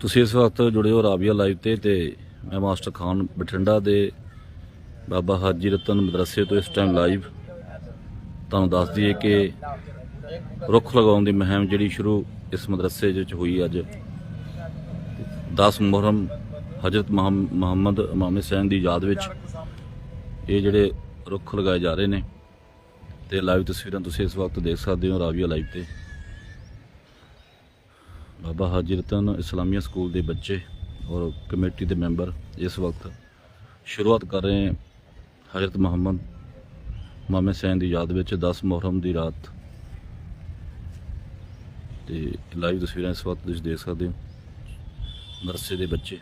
ਤੁਸੀਂ ਇਸ ਵਕਤ ਜੁੜੇ ਹੋ ਰਾਬੀਆ ਲਾਈਵ ਤੇ ਤੇ ਮੈਂ ਮਾਸਟਰ ਖਾਨ ਬਠਿੰਡਾ ਦੇ ਬਾਬਾ ਹਾਜੀ ਰਤਨ ਮਦਰਸੇ ਤੋਂ ਇਸ ਟਾਈਮ ਲਾਈਵ ਤੁਹਾਨੂੰ ਦੱਸ ਦਈਏ ਕਿ ਰੁੱਖ ਲਗਾਉਣ ਦੀ ਮੁਹਿੰਮ ਜਿਹੜੀ ਸ਼ੁਰੂ ਇਸ ਮਦਰਸੇ ਵਿੱਚ ਹੋਈ ਅੱਜ। 10 ਮੁਹਰਮ ਹਜ਼ਰਤ ਮੁਹੰਮ- ਮੁਹੰਮਦ ਇਮਾਮ ਹੁਸੈਨ ਦੀ ਯਾਦ ਵਿੱਚ ਇਹ ਜਿਹੜੇ ਰੁੱਖ ਲਗਾਏ ਜਾ ਰਹੇ ਨੇ। ਤੇ ਲਾਈਵ ਤਸਵੀਰਾਂ ਤੁਸੀਂ ਇਸ ਵਕਤ ਦੇਖ ਸਕਦੇ ਹੋ ਰਾਬੀਆ ਲਾਈਵ ਤੇ। ਬਾਬਾ ਹਾਜ਼ਰਤਨ ਇਸਲਾਮੀਆ ਸਕੂਲ ਦੇ ਬੱਚੇ ਔਰ ਕਮੇਟੀ ਦੇ ਮੈਂਬਰ ਇਸ ਵਕਤ ਸ਼ੁਰੂਆਤ ਕਰ ਰਹੇ ਹਨ ਹਜ਼ਰਤ ਮੁਹੰਮਦ ਮਾਮੇ ਸੈਨ ਦੀ ਯਾਦ ਵਿੱਚ 10 ਮੁਹਰਮ ਦੀ ਰਾਤ। ਤੇ ਲਾਈਵ ਤਸਵੀਰਾਂ ਇਸ ਵਕਤ ਤੁਸੀਂ ਦੇਖ ਸਕਦੇ ਹੋ। ਮਦਰਸੇ ਦੇ ਬੱਚੇ।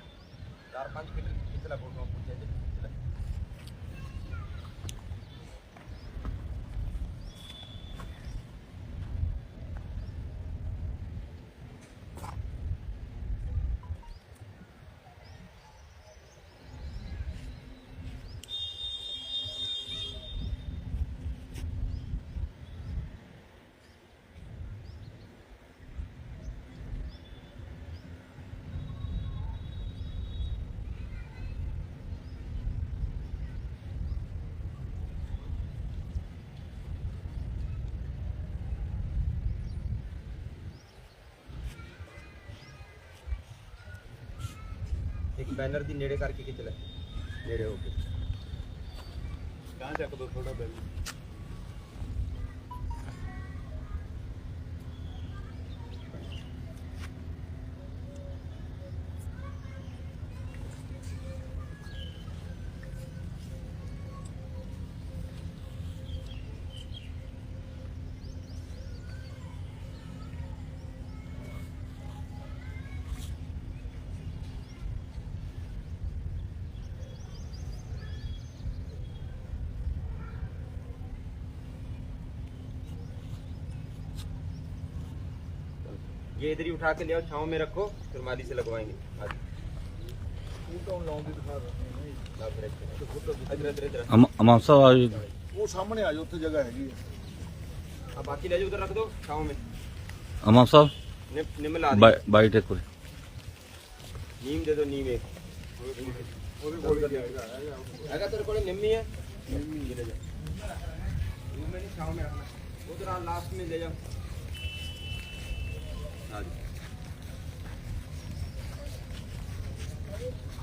ਇੱਕ ਬੈਨਰ ਦੀ ਨੇੜੇ ਕਰਕੇ ਖਿੱਚ ਲੈ? ਨੇੜੇ ਹੋ ਕੇ। ਗਾਂ ਚੱਕ ਦੋ ਥੋੜਾ ਬੈਨਰ। ये इधर ही उठा के ले आओ छाँव में रखो फिर माली से लगवाएंगे आज ਉਹ ਤਾਂ ਲਾਉਣ ਦੀ ਦਿਖਾ ਰਹੇ ਨੇ ला फिर इधर इधर इधर इधर ਅਮ- ਇਮਾਮ ਸਾਹਿਬ ਆਏ ਉਹ ਸਾਹਮਣੇ ਆ ਜਾਓ ਉੱਥੇ ਜਗ੍ਹਾ ਹੈਗੀ ਹੈ अब बाकी ले जाओ उधर रख दो छाँव में ਇਮਾਮ ਸਾਹਿਬ निम निम ला दे ਬਾਈ ਬਾਈ ਟੇਕ ਕੋਲ नीम दे दो नीम एक ਉਹਦੇ ਕੋਲ ਹੀ ਜਾਏਗਾ अगर तेरे को निम्मी है ये ले जाओ नीम में नहीं छाँव में रखना उधर ਹਾਂਜੀ।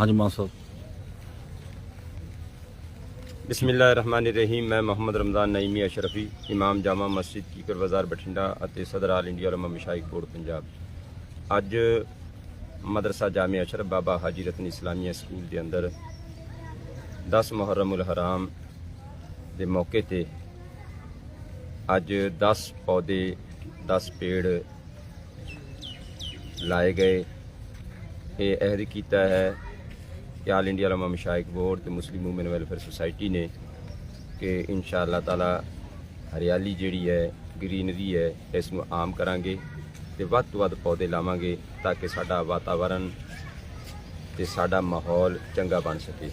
ਇਮਾਮ ਸਾਹਿਬ। ਬਿਸਮਿਲ੍ਲਾਹਿਰਰਹਿਮਾਨਿਰਰਹੀਮ ਮੈਂ ਮੁਹੰਮਦ ਰਮਜ਼ਾਨ ਨਈਮੀ ਅਸ਼ਰਫੀ ਇਮਾਮ ਜਾਮਾ ਮਸਜਿਦ ਕੀਕਰ ਬਾਜ਼ਾਰ ਬਠਿੰਡਾ ਅਤੇ ਸਦਰ all India Ulama Mashaikh board Punjab. ਅੱਜ ਮਦਰਸਾ ਜਾਮਿਆ ਅਸ਼ਰਫ ਬਾਬਾ ਹਾਜੀ ਰਤਨ ਇਸਲਾਮੀਆ ਸਕੂਲ ਦੇ ਅੰਦਰ 10 ਮੁਹਰਰਮੁਲ ਹਰਾਮ ਦੇ ਮੌਕੇ ਤੇ ਅੱਜ 10 ਪੌਦੇ 10 ਪੇੜ ਲਾਏ ਗਏ। ਇਹ ਅਹਿਦ ਕੀਤਾ ਹੈ ਕਿ all India Ulama Mashaikh board ਤੇ ਮੁਸਲਿਮ ਵੂਮਨ ਵੈਲਫੇਅਰ ਸੁਸਾਇਟੀ ਨੇ ਕਿ ਇਨਸ਼ਾ ਅੱਲਾਹ ਤਾਲਾ ਹਰਿਆਲੀ ਜਿਹੜੀ ਹੈ, ਗ੍ਰੀਨਰੀ ਹੈ, ਇਸ ਨੂੰ ਆਮ ਕਰਾਂਗੇ ਤੇ ਵੱਧ ਤੋਂ ਵੱਧ ਪੌਦੇ ਲਾਵਾਂਗੇ ਤਾਂ ਕਿ ਸਾਡਾ ਵਾਤਾਵਰਣ ਤੇ ਸਾਡਾ ਮਾਹੌਲ ਚੰਗਾ ਬਣ ਸਕੇ।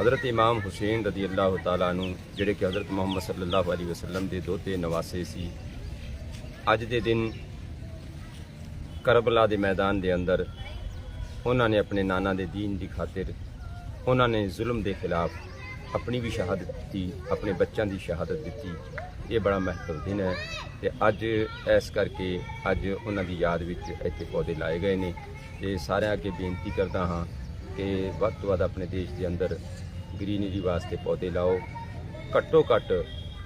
ਹਜ਼ਰਤ ਇਮਾਮ ਹੁਸੈਨ ਰਜ਼ੀ ਅੱਲਾਹ ਤਾਲਾ ਨੂੰ, ਜਿਹੜੇ ਕਿ ਹਜ਼ਰਤ ਮੁਹੰਮਦ ਸੱਲੱਲਾਹੁ ਅਲੈਹਿ ਵਸੱਲਮ ਦੇ ਦੋਤੇ ਨਵਾਸੇ ਸੀ, ਅੱਜ ਦੇ ਦਿਨ ਕਰਬਲਾ ਦੇ ਮੈਦਾਨ ਦੇ ਅੰਦਰ ਉਹਨਾਂ ਨੇ ਆਪਣੇ ਨਾਨਾ ਦੇ ਦੀਨ ਦੀ ਖਾਤਰ ਉਹਨਾਂ ਨੇ ਜ਼ੁਲਮ ਦੇ ਖਿਲਾਫ ਆਪਣੀ ਵੀ ਸ਼ਹਾਦਤ ਦਿੱਤੀ, ਆਪਣੇ ਬੱਚਿਆਂ ਦੀ ਸ਼ਹਾਦਤ ਦਿੱਤੀ। ਇਹ ਬੜਾ ਮਹੱਤਵ ਦਿਨ ਹੈ ਤੇ ਅੱਜ ਇਸ ਕਰਕੇ ਅੱਜ ਉਹਨਾਂ ਦੀ ਯਾਦ ਵਿੱਚ ਇੱਥੇ ਪੌਦੇ ਲਾਏ ਗਏ ਨੇ ਤੇ ਸਾਰਿਆਂ ਅੱਗੇ ਬੇਨਤੀ ਕਰਦਾ ਹਾਂ ਕਿ ਵੱਧ ਤੋਂ ਵੱਧ ਆਪਣੇ ਦੇਸ਼ ਦੇ ਅੰਦਰ ਗ੍ਰੀਨਰੀ ਵਾਸਤੇ ਪੌਦੇ ਲਾਓ। ਘੱਟੋ ਘੱਟ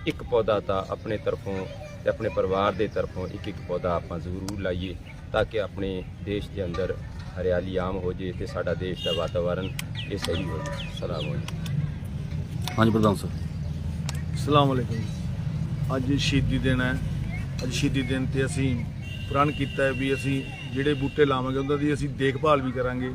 ਇੱਕ ਪੌਦਾ ਤਾਂ ਆਪਣੇ ਤਰਫੋਂ ਤੇ ਆਪਣੇ ਪਰਿਵਾਰ ਦੇ ਤਰਫੋਂ ਇੱਕ ਇੱਕ ਪੌਦਾ ਆਪਾਂ ਜ਼ਰੂਰ ਲਾਈਏ। ਤਾਂ ਕਿ ਆਪਣੇ ਦੇਸ਼ ਦੇ ਅੰਦਰ ਹਰਿਆਲੀ ਆਮ ਹੋ ਜੇ ਤੇ ਸਾਡਾ ਦੇਸ਼ ਦਾ ਵਾਤਾਵਰਣ ਇਹ ਸਹੀ ਹੋ ਜੇ ਸਲਾਮ ਅਲੈਕੁਮ। ਹਾਂਜੀ ਪ੍ਰਧਾਨ ਸਾਹਿਬ। ਅਸਲਾਮ ਅਲੈਕੁਮ। ਅੱਜ ਸ਼ਹੀਦੀ ਦਿਨ ਹੈ। ਅੱਜ ਸ਼ਹੀਦੀ ਦਿਨ ਤੇ ਅਸੀਂ ਪ੍ਰਣ ਕੀਤਾ ਹੈ ਵੀ ਅਸੀਂ ਜਿਹੜੇ ਬੂਟੇ ਲਾਵਾਂਗੇ ਉਹਨਾਂ ਦੀ ਅਸੀਂ ਦੇਖਭਾਲ ਵੀ ਕਰਾਂਗੇ।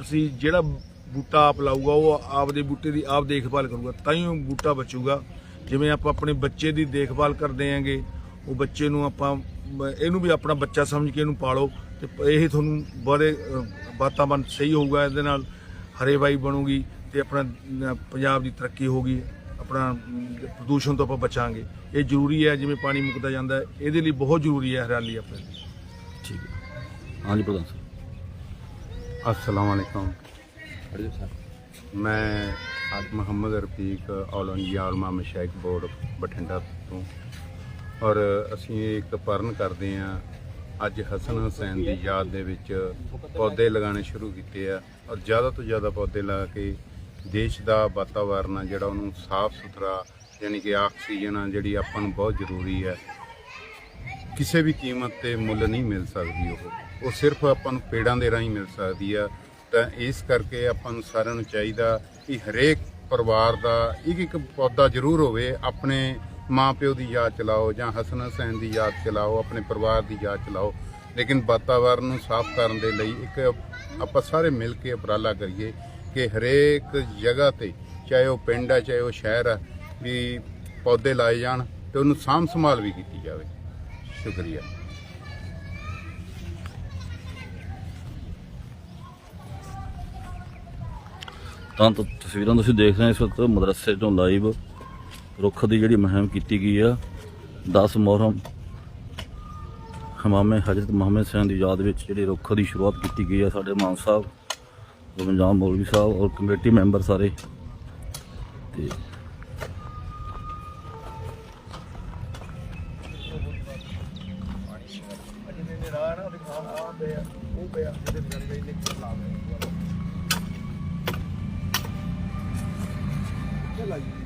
ਅਸੀਂ ਜਿਹੜਾ ਬੂਟਾ ਆਪ ਲਾਊਗਾ ਉਹ ਆਪਦੇ ਬੂਟੇ ਦੀ ਆਪ ਦੇਖਭਾਲ ਕਰੂਗਾ। ਤਾਂ ਹੀ ਉਹ ਬੂਟਾ ਬਚੂਗਾ। ਜਿਵੇਂ ਆਪਾਂ ਆਪਣੇ ਬੱਚੇ ਦੀ ਦੇਖਭਾਲ ਕਰਦੇ ਆਂਗੇ ਉਹ ਬੱਚੇ ਨੂੰ ਆਪਾਂ ਇਹਨੂੰ ਵੀ ਆਪਣਾ ਬੱਚਾ ਸਮਝ ਕੇ ਇਹਨੂੰ ਪਾਲੋ ਤੇ ਇਹ ਤੁਹਾਨੂੰ ਬੜੇ ਵਾਤਾਵਰਣ ਸਹੀ ਹੋਊਗਾ ਇਹਦੇ ਨਾਲ ਹਰੇਵਾਈ ਬਣੂਗੀ ਤੇ ਆਪਣਾ ਪੰਜਾਬ ਦੀ ਤਰੱਕੀ ਹੋਊਗੀ ਆਪਣਾ ਪ੍ਰਦੂਸ਼ਣ ਤੋਂ ਆਪਾਂ ਬਚਾਂਗੇ। ਇਹ ਜ਼ਰੂਰੀ ਹੈ ਜਿਵੇਂ ਪਾਣੀ ਮੁੱਕਦਾ ਜਾਂਦਾ ਇਹਦੇ ਲਈ ਬਹੁਤ ਜ਼ਰੂਰੀ ਹੈ ਹਰਿਆਲੀ ਆਪਣੇ ਲਈ। ਠੀਕ ਹੈ। ਹਾਂਜੀ ਪ੍ਰਧਾਨ ਸਾਹਿਬ। ਅਸਲਾਮ ਅਲੈਕਮ। ਮੈਂ ਅੱਜ Muhammad Rafiq all India Ulama board Bathinda ਤੋਂ। ਔਰ ਅਸੀਂ ਇਹ ਇੱਕ ਪਰਨ ਕਰਦੇ ਹਾਂ। ਅੱਜ ਹਸਨ ਹੁਸੈਨ ਦੀ ਯਾਦ ਦੇ ਵਿੱਚ ਪੌਦੇ ਲਗਾਉਣੇ ਸ਼ੁਰੂ ਕੀਤੇ ਆ ਔਰ ਜ਼ਿਆਦਾ ਤੋਂ ਜ਼ਿਆਦਾ ਪੌਦੇ ਲਾ ਕੇ ਦੇਸ਼ ਦਾ ਵਾਤਾਵਰਨ ਆ ਜਿਹੜਾ ਉਹਨੂੰ ਸਾਫ਼ ਸੁਥਰਾ ਯਾਨੀ ਕਿ ਆਕਸੀਜਨ ਆ ਜਿਹੜੀ ਆਪਾਂ ਨੂੰ ਬਹੁਤ ਜ਼ਰੂਰੀ ਹੈ। ਕਿਸੇ ਵੀ ਕੀਮਤ ਤੇ ਮੁੱਲ ਨਹੀਂ ਮਿਲ ਸਕਦੀ ਉਹ। ਉਹ ਸਿਰਫ ਆਪਾਂ ਨੂੰ ਪੇੜਾਂ ਦੇ ਰਾਹੀਂ ਮਿਲ ਸਕਦੀ ਆ। ਤਾਂ ਇਸ ਕਰਕੇ ਆਪਾਂ ਨੂੰ ਸਾਰਿਆਂ ਨੂੰ ਚਾਹੀਦਾ ਕਿ ਹਰੇਕ ਪਰਿਵਾਰ ਦਾ ਇੱਕ ਇੱਕ ਪੌਦਾ ਜ਼ਰੂਰ ਹੋਵੇ, ਆਪਣੇ ਮਾਂ ਪਿਓ ਦੀ ਯਾਦ ਚਲਾਓ ਜਾਂ ਹਸਨ ਹੁਸੈਨ ਦੀ ਯਾਦ ਚਲਾਓ, ਆਪਣੇ ਪਰਿਵਾਰ ਦੀ ਯਾਦ ਚਲਾਓ। ਲੇਕਿਨ ਵਾਤਾਵਰਨ ਨੂੰ ਸਾਫ਼ ਕਰਨ ਦੇ ਲਈ ਇੱਕ ਆਪਾਂ ਸਾਰੇ ਮਿਲ ਕੇ ਉਪਰਾਲਾ ਕਰੀਏ ਕਿ ਹਰੇਕ ਜਗ੍ਹਾ ਤੇ, ਚਾਹੇ ਉਹ ਪਿੰਡ ਆ, ਚਾਹੇ ਉਹ ਸ਼ਹਿਰ ਆ, ਵੀ ਪੌਦੇ ਲਾਏ ਜਾਣ ਤੇ ਉਹਨੂੰ ਸਾਂਭ ਸੰਭਾਲ ਵੀ ਕੀਤੀ ਜਾਵੇ। ਸ਼ੁਕਰੀਆ। ਤਾਂ ਤਸਵੀਰਾਂ ਤੁਸੀਂ ਦੇਖ ਰਹੇ ਹੋ, ਇਸ ਵਕਤ ਮਦਰਸੇ ਤੋਂ ਲਾਈਵ ਰੁੱਖ ਦੀ ਜਿਹੜੀ ਮੁਹਿੰਮ ਕੀਤੀ ਗਈ ਆ 10 ਮੁਹਰਮ ਹਮਾਮੇ ਹਜ਼ਰਤ ਮੁਹੰਮਦ ਸੈਨ ਦੀ ਯਾਦ ਵਿੱਚ ਜਿਹੜੀ ਰੁੱਖ ਦੀ ਸ਼ੁਰੂਆਤ ਕੀਤੀ ਗਈ ਆ ਸਾਡੇ ਮਾਨ ਸਾਹਿਬ ਗੁਰਮਜਾਮ ਮੌਲਵੀ ਸਾਹਿਬ ਔਰ ਕਮੇਟੀ ਮੈਂਬਰ ਸਾਰੇ। ਤੇ ਜਗ੍ਹਾ